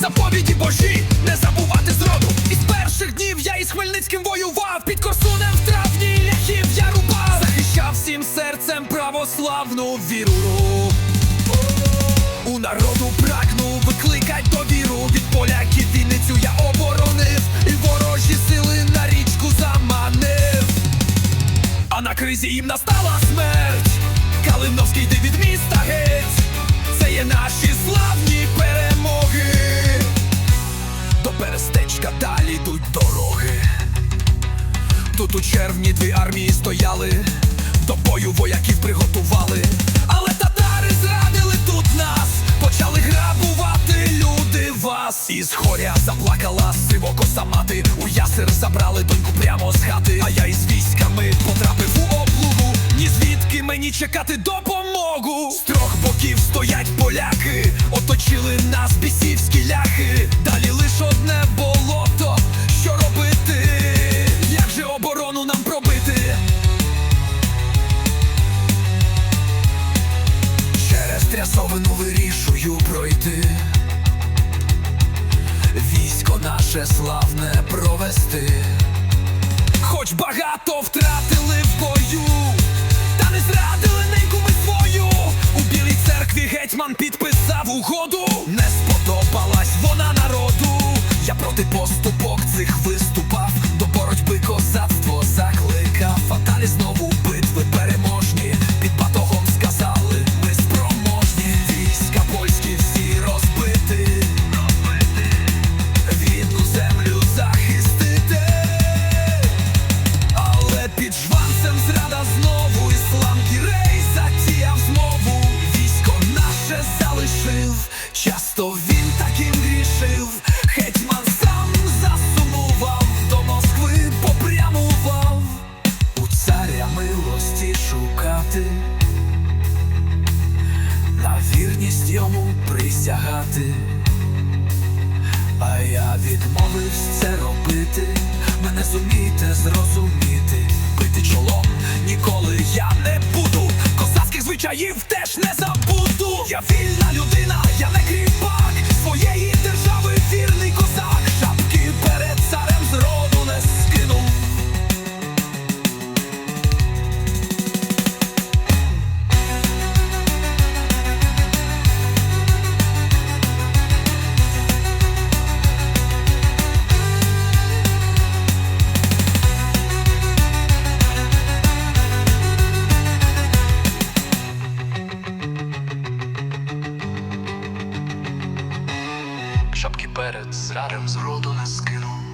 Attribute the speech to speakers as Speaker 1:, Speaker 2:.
Speaker 1: заповіді божі, не забувати зроду. Із перших днів я із Хмельницьким воював, під Корсунем в травні ляхів я рубав, захищав всім серцем православну віру. У народу прагну викликать довіру від поляків Вінницю я оборонив, і ворожі сили на річку заманив. А на кризі їм настала смерть. Перестечка далі йдуть дороги. Тут у червні дві армії стояли, до бою вояків приготували. Але татари зрадили тут нас, почали грабувати люди вас. Із хоря заплакала сивокоса мати. У ясир забрали доньку прямо з хати. А я із військами потрапив у облугу. Ні звідки мені чекати допомогу. З трьох боків стоять поляки, оточили нас бісівські ляхи. Через вирішую пройти. Військо наше славне провести. Хоч багато втратили в бою, та не зрадили неньку ми свою. У білій церкві гетьман підписав угоду. Не сподобалась вона народу. Я проти поступок цих виступав. Йому присягати а я відмовився це робити, мене зумієте зрозуміти, бити чолом ніколи я не буду. Козацьких звичаїв теж не забуду. Я вільна людина, я не кріпак своєї держави
Speaker 2: Шапки перед зрадом зроду не скинув.